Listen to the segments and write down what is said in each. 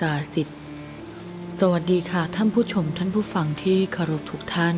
จาสิทธิ์ สวัสดีค่ะท่านผู้ชมท่านผู้ฟังที่เคารพทุกท่าน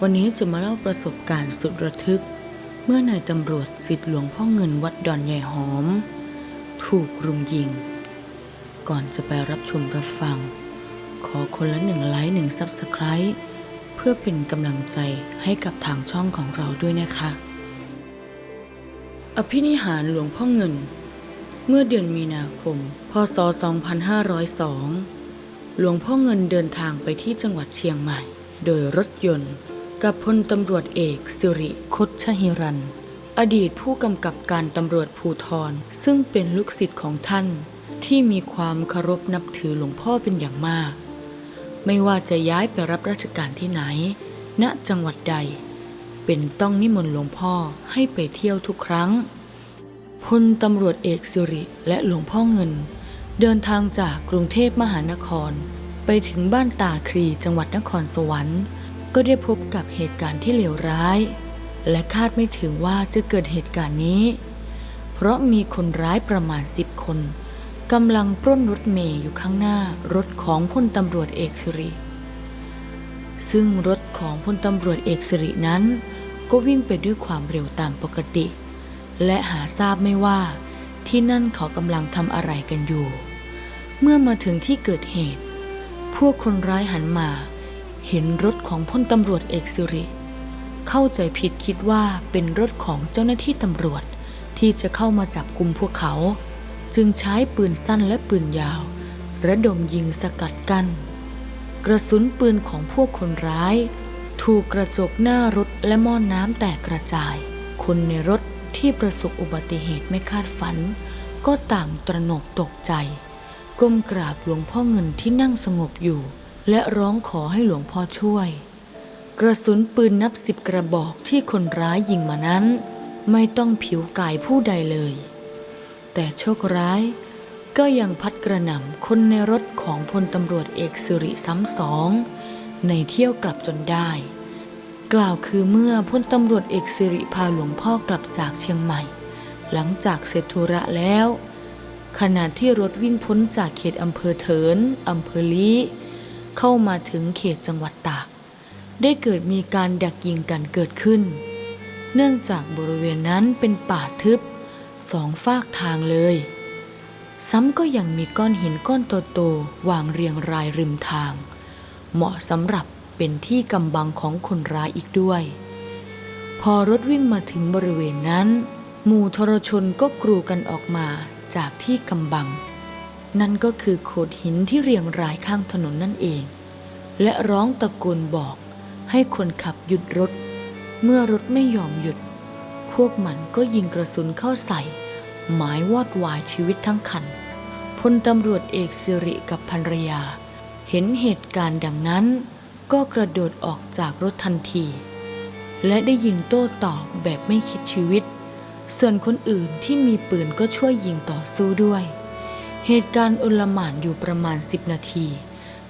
วันนี้จะมาเล่าประสบการณ์สุดระทึก เมื่อนายตำรวจสิทธิ์หลวงพ่อเงินวัดดอนใหญ่หอม ถูกรุมยิง ก่อนจะไปรับชมรับฟัง ขอคนละหนึ่งไลค์หนึ่งซับสไคร b ์เพื่อเป็นกำลังใจให้กับทางช่องของเราด้วยนะคะ อภินิหารหลวงพ่อเงิน เมื่อเดือนมีนาคม พศ 2502 หลวงพ่อเงินเดินทางไปที่จังหวัดเชียงใหม่ โดยรถยนต์ กับพลตำรวจเอกสิริคดชหิรัน อดีตผู้กำกับการตำรวจภูทรซึ่งเป็นลูกศิษย์ของท่าน ที่มีความเคารพนับถือหลวงพ่อเป็นอย่างมาก ไม่ว่าจะย้ายไปรับราชการที่ไหน ณจังหวัดใด เป็นต้องนิมนต์หลวงพ่อให้ไปเที่ยวทุกครั้ง พลตำรวจเอกสิริและหลวงพ่อเงิน เดินทางจากกรุงเทพมหานคร ไปถึงบ้านตาครีจังหวัดนครสวรรค์ ก็ได้พบกับเหตุการณ์ที่เลวร้าย และคาดไม่ถึงว่าจะเกิดเหตุการณ์นี้ เพราะมีคนร้ายประมาณสิบคนกำลังปล้นรถเมย์อยู่ข้างหน้ารถของพลตำรวจเอกสิริซึ่งรถของพลตำรวจเอกสิรินั้น ก็วิ่งไปด้วยความเร็วตามปกติ และหาทราบไม่ว่าที่นั่นเขากำลังทำอะไรกันอยู่ เมื่อมาถึงที่เกิดเหตุ พวกคนร้ายหันมา เห็นรถของพลตำรวจเอกสิริ เข้าใจผิดคิดว่าเป็นรถของเจ้าหน้าที่ตำรวจที่จะเข้ามาจับกลุ่มพวกเขา จึงใช้ปืนสั้นและปืนยาว ระดมยิงสกัดกัน้นกระสุนปืนของพวกคนร้าย ถูกกระจกหน้ารถและหม้อนน้ำแตกกระจาย คนในรถ ที่ประสบอุบัติเหตุไม่คาดฝัน ก็ต่างตระหนกตกใจ ก้มกราบหลวงพ่อเงินที่นั่งสงบอยู่ และร้องขอให้หลวงพ่อช่วย กระสุนปืนนับสิบกระบอกที่คนร้ายยิงมานั้น ไม่ต้องผิวกายผู้ใดเลย แต่โชคร้ายก็ยังพัดกระหน่ำคนในรถของพลตำรวจเอกสิริซ้ำสอง ในเที่ยวกลับจนได้ กล่าวคือเมื่อพลตำรวจเอกสิริพาหลวงพ่อกลับจากเชียงใหม่ หลังจากเสร็จธุระแล้ว ขณะที่รถวิ่งพ้นจากเขตอำเภอเถินอำเภอลีเข้ามาถึงเขตจังหวัดตาก ได้เกิดมีการดักยิงกันเกิดขึ้น เนื่องจากบริเวณนั้นเป็นป่าทึบสองฝากทางเลย ซ้ำก็ยังมีก้อนหินก้อนโตๆวางเรียงรายริมทาง เหมาะสำหรับ เป็นที่กำบังของคนร้ายอีกด้วย พอรถวิ่งมาถึงบริเวณนั้น หมู่ทรชนก็กรูกันออกมาจากที่กำบัง นั่นก็คือโขดหินที่เรียงรายข้างถนนนั่นเอง และร้องตะโกนบอกให้คนขับหยุดรถ เมื่อรถไม่ยอมหยุด พวกมันก็ยิงกระสุนเข้าใส่ หมายวอดวายชีวิตทั้งคันพลตำรวจเอกสิริกับภรรยา เห็นเหตุการณ์ดังนั้น ก็กระโดดออกจากรถทันที และได้ยิงโต้ตอบแบบไม่คิดชีวิต ส่วนคนอื่นที่มีปืนก็ช่วยยิงต่อสู้ด้วย เหตุการณ์อลหม่านอยู่ประมาณ 10 นาที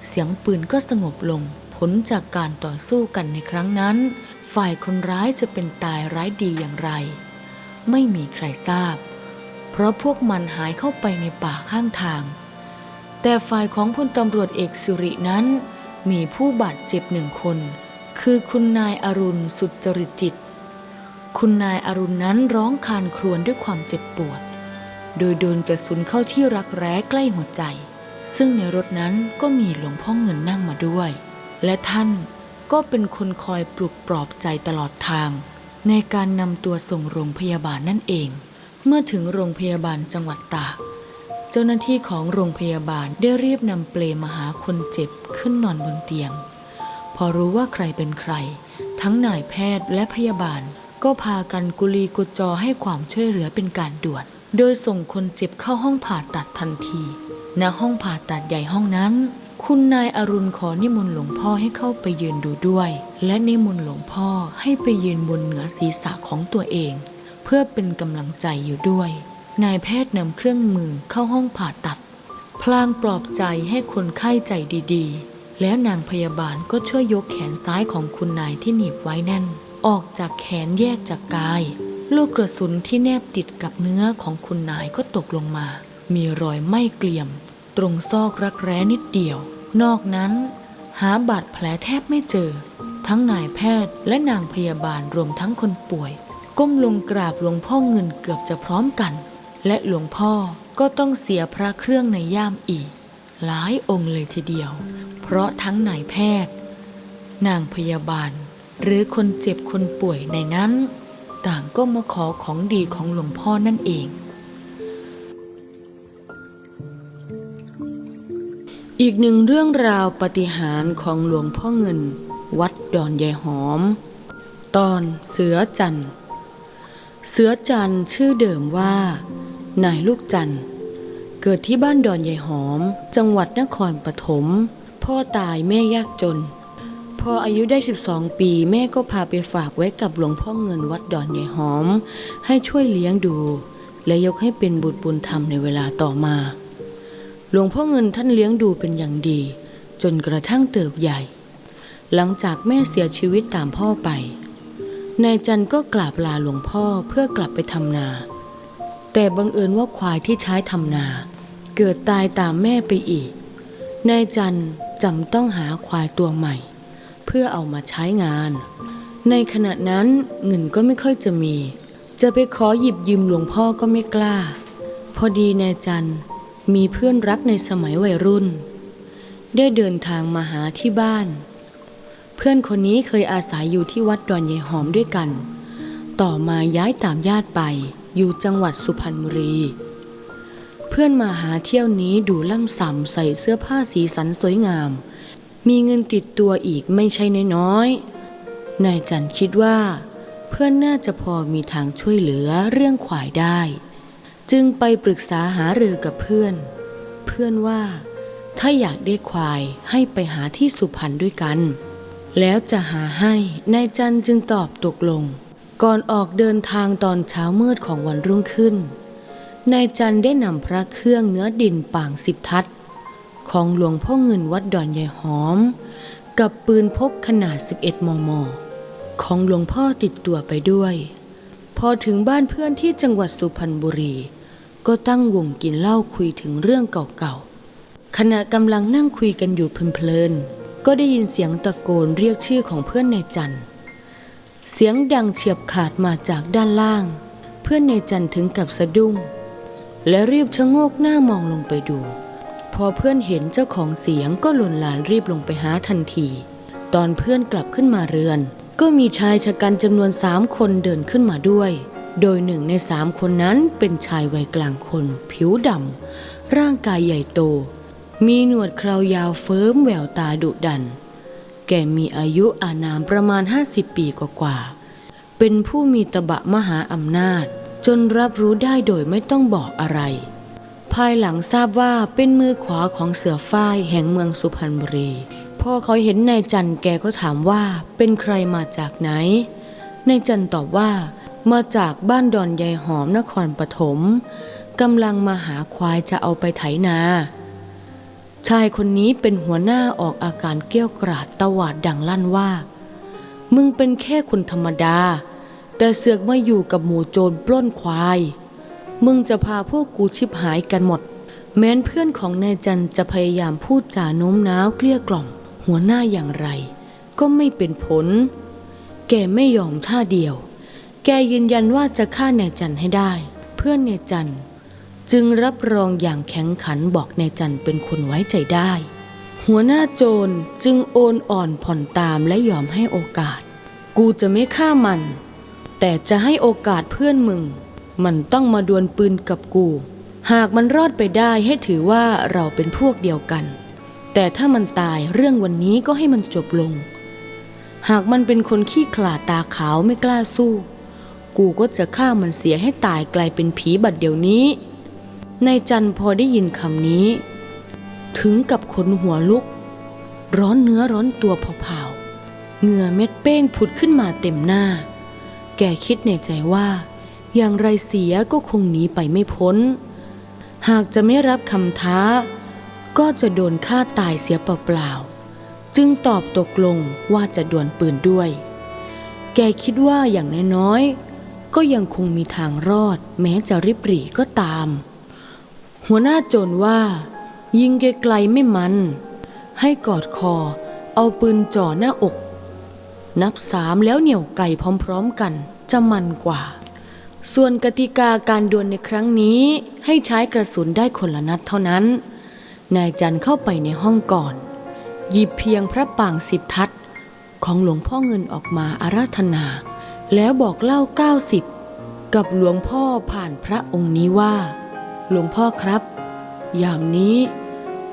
เสียงปืนก็สงบลง ผลจากการต่อสู้กันในครั้งนั้น ฝ่ายคนร้ายจะเป็นตายร้ายดีอย่างไร ไม่มีใครทราบ เพราะพวกมันหายเข้าไปในป่าข้างทาง แต่ฝ่ายของพลตำรวจเอกสิรินั้น มีผู้บาดเจ็บหนึ่งคน คือคุณนายอรุณสุจริตจิต คุณนายอรุณนั้นร้องครวญครวญด้วยความเจ็บปวด โดยโดนกระสุนเข้าที่รักแร้ใกล้หัวใจ ซึ่งในรถนั้นก็มีหลวงพ่อเงินนั่งมาด้วย และท่านก็เป็นคนคอยปลุกปลอบใจตลอดทาง ในการนำตัวส่งโรงพยาบาลนั่นเอง เมื่อถึงโรงพยาบาลจังหวัดตาก จ้าหน้าที่ของโรงพยาบาลได้รีบนำเปลมาหาคนเจ็บขึ้นนอนบนเตียง พอรู้ว่าใครเป็นใคร ทั้งนายแพทย์และพยาบาล ก็พากันกุลีกุจอให้ความช่วยเหลือเป็นการด่วน โดยส่งคนเจ็บเข้าห้องผ่าตัดทันที ณ ห้องผ่าตัดใหญ่ห้องนั้น คุณนายอรุณขอนิมนต์หลวงพ่อให้เข้าไปยืนดูด้วย และนิมนต์หลวงพ่อให้ไปยืนบนเหนือศีรษะของตัวเอง เพื่อเป็นกำลังใจอยู่ด้วย นายแพทย์นำเครื่องมือเข้าห้องผ่าตัด พลางปลอบใจให้คนไข้ใจดีๆ แล้วนางพยาบาลก็ช่วยยกแขนซ้ายของคุณนายที่หนีบไว้แน่น ออกจากแขนแยกจากกาย ลูกกระสุนที่แนบติดกับเนื้อของคุณนายก็ตกลงมา มีรอยไหม้เกลี่ยม ตรงซอกรักแร้นิดเดียว นอกนั้น หาบาดแผลแทบไม่เจอ ทั้งนายแพทย์และนางพยาบาลรวมทั้งคนป่วย ก้มลงกราบหลวงพ่อเงินเกือบจะพร้อมกัน และหลวงพ่อก็ต้องเสียพระเครื่องในย่ามอีก หลายองค์เลยทีเดียว เพราะทั้งนายแพทย์ นางพยาบาล หรือคนเจ็บคนป่วยในนั้น ต่างก็มาขอของดีของหลวงพ่อนั่นเอง อีกหนึ่งเรื่องราวปฏิหารของหลวงพ่อเงิน วัดดอนยายหอม ตอนเสือจันทร์เสือจันทร์ชื่อเดิมว่า นายลูกจันทร์ เกิดที่บ้านดอนยายหอม จังหวัดนครปฐม พ่อตายแม่ยากจน พออายุได้ 12 ปีแม่ก็พาไปฝากไว้กับหลวงพ่อเงินวัดดอนยายหอม ให้ช่วยเลี้ยงดู และยกให้เป็นบุตรบุญธรรมในเวลาต่อมา หลวงพ่อเงินท่านเลี้ยงดูเป็นอย่างดี จนกระทั่งเติบใหญ่ หลังจากแม่เสียชีวิตตามพ่อไป นายจันก็กราบลาหลวงพ่อเพื่อกลับไปทำนา แต่บังเอิญว่าควายที่ใช้ทำนา เกิดตายตามแม่ไปอีก นายจันจำต้องหาควายตัวใหม่ เพื่อเอามาใช้งาน ในขณะนั้นเงินก็ไม่ค่อยจะมี จะไปขอหยิบยืมหลวงพ่อก็ไม่กล้า พอดีนายจันมีเพื่อนรักในสมัยวัยรุ่น ได้เดินทางมาหาที่บ้าน เพื่อนคนนี้เคยอาศัยอยู่ที่วัดดอนยายหอมด้วยกัน ต่อมาย้ายตามญาติไป อยู่จังหวัดสุพรรณบุรี เพื่อนมาหาเที่ยวนี้ดูล่ำส่ำใส่เสื้อผ้าสีสันสวยงาม มีเงินติดตัวอีกไม่ใช่น้อยๆนายจันคิดว่า เพื่อนน่าจะพอมีทางช่วยเหลือเรื่องขวายได้ จึงไปปรึกษาหารือกับเพื่อน เพื่อนว่าถ้าอยากได้ควายให้ไปหาที่สุพรรณด้วยกัน แล้วจะหาให้นายจันจึงตอบตกลง ก่อนออกเดินทางตอนเช้ามืดของวันรุ่งขึ้น นายจันได้นำพระเครื่องเนื้อดินป่างสิบทัศของหลวงพ่อเงินวัดดอนยายหอม กับปืนพกขนาด 11 มม ของหลวงพ่อติดตัวไปด้วย พอถึงบ้านเพื่อนที่จังหวัดสุพรรณบุรี ก็ตั้งวงกินเหล้าคุยถึงเรื่องเก่าๆ ขณะกำลังนั่งคุยกันอยู่เพลินๆ ก็ได้ยินเสียงตะโกนเรียกชื่อของเพื่อนในจันทร์ เสียงดังเฉียบขาดมาจากด้านล่าง เพื่อนในจันถึงกับสะดุ้ง และรีบชะโงกหน้ามองลงไปดู พอเพื่อนเห็นเจ้าของเสียงก็หล่นหลานรีบลงไปหาทันที ตอนเพื่อนกลับขึ้นมาเรือน ก็มีชายชะกันจำนวนสามคนเดินขึ้นมาด้วย โดยหนึ่งในสามคนนั้นเป็นชายวัยกลางคน ผิวดำร่างกายใหญ่โต มีหนวดเครายาวเฟิร์มแววตาดุดัน แกมีอายุอานามประมาณ 50 ปีกว่าๆ เป็นผู้มีตบะมหาอำนาจ จนรับรู้ได้โดยไม่ต้องบอกอะไร ภายหลังทราบว่าเป็นมือขวาของเสือฝ้ายแห่งเมืองสุพรรณบุรี พ่อเขาเห็นนายจันแกก็ถามว่าเป็นใครมาจากไหน นายจันตอบว่า มาจากบ้านดอนยายหอมนครปฐมกำลังมาหาควายจะเอาไปไถนา ชายคนนี้เป็นหัวหน้าออกอาการเกี้ยวกราดตวาดดังลั่นว่า มึงเป็นแค่คนธรรมดา แต่เสือกมาอยู่กับหมู่โจรปล้นควาย มึงจะพาพวกกูชิบหายกันหมด แม้นเพื่อนของนายจันจะพยายามพูดจาโน้มน้าวเกลี้ยกล่อม หัวหน้าอย่างไร ก็ไม่เป็นผล แกไม่ยอมท่าเดียว แกยืนยันว่าจะฆ่านายจันให้ได้ เพื่อนนายจัน จึงรับรองอย่างแข็งขันบอกนายจันเป็นคนไว้ใจได้ หัวหน้าโจรจึงโอนอ่อนผ่อนตามและยอมให้โอกาส กูจะไม่ฆ่ามัน แต่จะให้โอกาสเพื่อนมึง มันต้องมาดวลปืนกับกู หากมันรอดไปได้ให้ถือว่าเราเป็นพวกเดียวกัน แต่ถ้ามันตายเรื่องวันนี้ก็ให้มันจบลง หากมันเป็นคนขี้ขลาดตาขาวไม่กล้าสู้ กูก็จะฆ่ามันเสียให้ตายกลายเป็นผีบัดเดี๋ยวนี้ นายจันพอได้ยินคำนี้ ถึงกับขนหัวลุก ร้อนเนื้อร้อนตัวเผาๆเหงื่อเม็ดเป้งผุดขึ้นมาเต็มหน้า แกคิดในใจว่า อย่างไรเสียก็คงหนีไปไม่พ้น หากจะไม่รับคำท้า ก็จะโดนฆ่าตายเสียเปล่าๆจึงตอบตกลงว่าจะดวลปืนด้วย แกคิดว่าอย่างน้อยๆก็ยังคงมีทางรอดแม้จะริบหรี่ก็ตาม หัวหน้าโจรว่า ยิงไกลๆไม่มัน ให้กอดคอ เอาปืนจ่อหน้าอก นับสามแล้วเหนี่ยวไก่พร้อมๆกัน จะมันกว่า ส่วนกติกาการดวลในครั้งนี้ให้ใช้กระสุนได้คนละนัดเท่านั้น นายจันเข้าไปในห้องก่อน หยิบเพียงพระปางสิบทัศของหลวงพ่อเงินออกมาอาราธนา แล้วบอกเล่าเก้าสิบกับหลวงพ่อผ่านพระองค์นี้ว่า หลวงพ่อครับ ยามนี้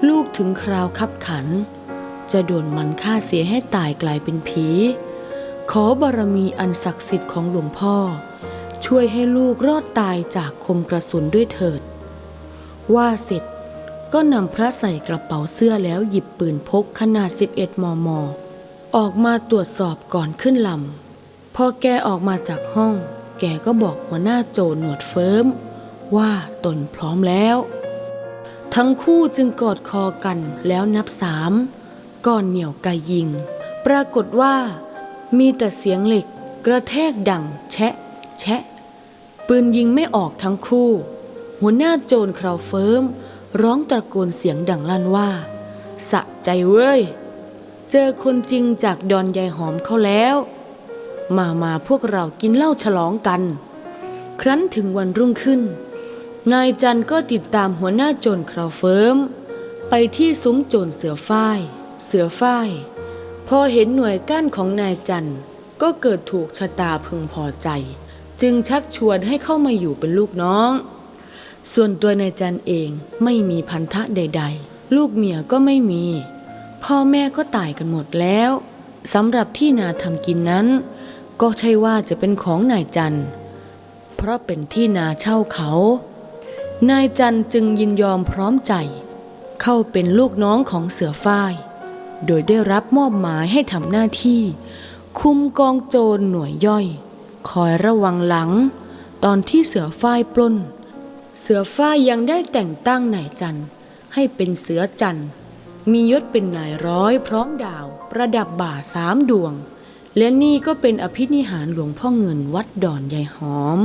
ลูกถึงคราวคับขัน จะโดนมันฆ่าเสียให้ตายกลายเป็นผี ขอบารมีอันศักดิ์สิทธิ์ของหลวงพ่อ ช่วยให้ลูกรอดตายจากคมกระสุนด้วยเถิด ว่าเสร็จก็นำพระใส่กระเป๋าเสื้อแล้วหยิบปืนพกขนาด 11 มม ออกมาตรวจสอบก่อนขึ้นลำพอแกออกมาจากห้อง แกก็บอกหัวหน้าโจหนวดเฟิร์ม ว่าตนพร้อมแล้ว ทั้งคู่จึงกอดคอกันแล้วนับสามก่อนเหนี่ยวไกยิง ปรากฏว่า มีแต่เสียงเหล็กกระแทกดังแชะ แชะ ปืนยิงไม่ออกทั้งคู่ หัวหน้าโจรคราวเฟิร์ม ร้องตะโกนเสียงดังลั่นว่า สะใจเว้ย เจอคนจริงจากดอนยายหอมเขาแล้ว มามาพวกเรากินเหล้าฉลองกัน ครั้นถึงวันรุ่งขึ้น นายจันก็ติดตามหัวหน้าโจรคราวเฟิร์ม ไปที่ซุ้มโจรเสือฝ้าย เสือฝ้าย พอเห็นหน่วยก้านของนายจันก็เกิดถูกชะตาพึงพอใจ จึงชักชวนให้เข้ามาอยู่เป็นลูกน้อง ส่วนตัวนายจันเองไม่มีพันธะใด ๆ ลูกเมียก็ไม่มี พ่อแม่ก็ตายกันหมดแล้วสำหรับที่นาทำกินนั้น ก็ใช่ว่าจะเป็นของนายจันเพราะเป็นที่นาเช่าเขา นายจันจึงยินยอมพร้อมใจ เข้าเป็นลูกน้องของเสือฝ้าย โดยได้รับมอบหมายให้ทำหน้าที่ คุมกองโจรหน่วยย่อย คอยระวังหลัง ตอนที่เสือฝ้ายปล้น เสือฝ้ายยังได้แต่งตั้งนายจันให้เป็นเสือจันมียศเป็นนายร้อยพร้อมดาวประดับบ่าสามดวง และนี่ก็เป็นอภินิหารหลวงพ่อเงินวัดดอนยายหอม